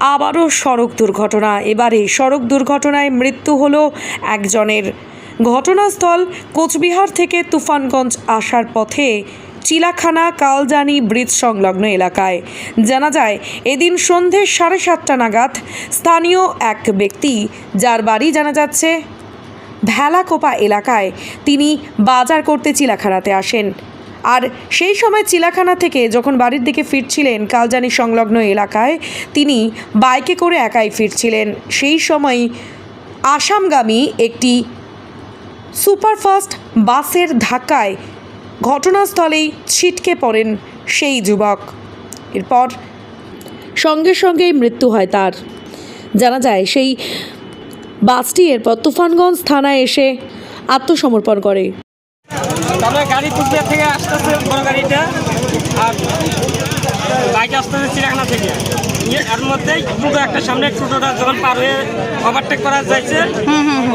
আবারও সড়ক দুর্ঘটনা। এবারে সড়ক দুর্ঘটনায় মৃত্যু হলো একজনের। ঘটনাস্থল কোচবিহার থেকে তুফানগঞ্জ আসার পথে চিলাখানা কালজানি ব্রিজ সংলগ্ন এলাকায়। জানা যায়, এদিন সন্ধে সাড়ে সাতটা নাগাদ স্থানীয় এক ব্যক্তি, যার বাড়ি জানা যাচ্ছে, ভেলাকোপা এলাকায় তিনি বাজার করতে চিলাখানাতে আসেন। আর সেই সময় চিলাখানা থেকে যখন বাড়ির দিকে ফিরছিলেন কালজানি সংলগ্ন এলাকায়, তিনি বাইকে করে একাই ফিরছিলেন। সেই সময় আসামগামী একটি সুপারফাস্ট বাসের ধাক্কায় ঘটনাস্থলেই ছিটকে পড়েন সেই যুবক। এরপর সঙ্গে সঙ্গেই মৃত্যু হয় তার। জানা যায়, সেই বাসটি এরপর তুফানগঞ্জ থানায় এসে আত্মসমর্পণ করে। তারপরে গাড়ি কুচবিহার থেকে আসতেছে বড় গাড়িটা আর বাইক আসতেছে চিড়িয়াখানা থেকে। এর মধ্যেই টোটো একটা সামনে টোটোটা যখন পার হয়ে ওভারটেক করা যাইছে।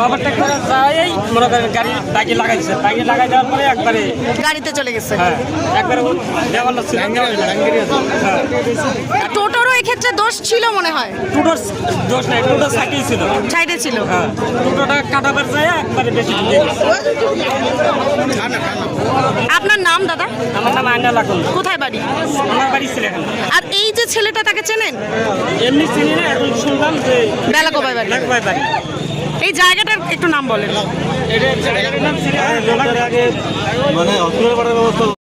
ওভারটেক করা যায় মনে করেন গাড়ি বাইকে লাগাইছে। বাইকে লাগাই দেওয়ার পরে একবারে গাড়িতে চলে গেছে। হ্যাঁ একবারে দেওয়াল ছিল। হ্যাঁ এক্ষেত্রে দোষ ছিল মনে হয়? টোটোর দোষ নাই টোটো সাইকেল ছিল। সাইডে ছিল। হ্যাঁ টোটোটা কাটাবার যায় একবারে বেশি গেছে। আপনার নাম দাদা? আমার নাম আয়না লাগুন কোথায় বাড়ি? আমার বাড়ি চিড়িয়াখানা আর এই যে ছেলেটা তাকে চেনেন? এমনি চিনি না এখন শুনলাম যে বেলাকোপায় বাড়ি। লাগুবাই বাড়ি। এই জায়গাটার একটু নাম বলেন। এটা জায়গাটার নাম চিড়িয়াখানা মানে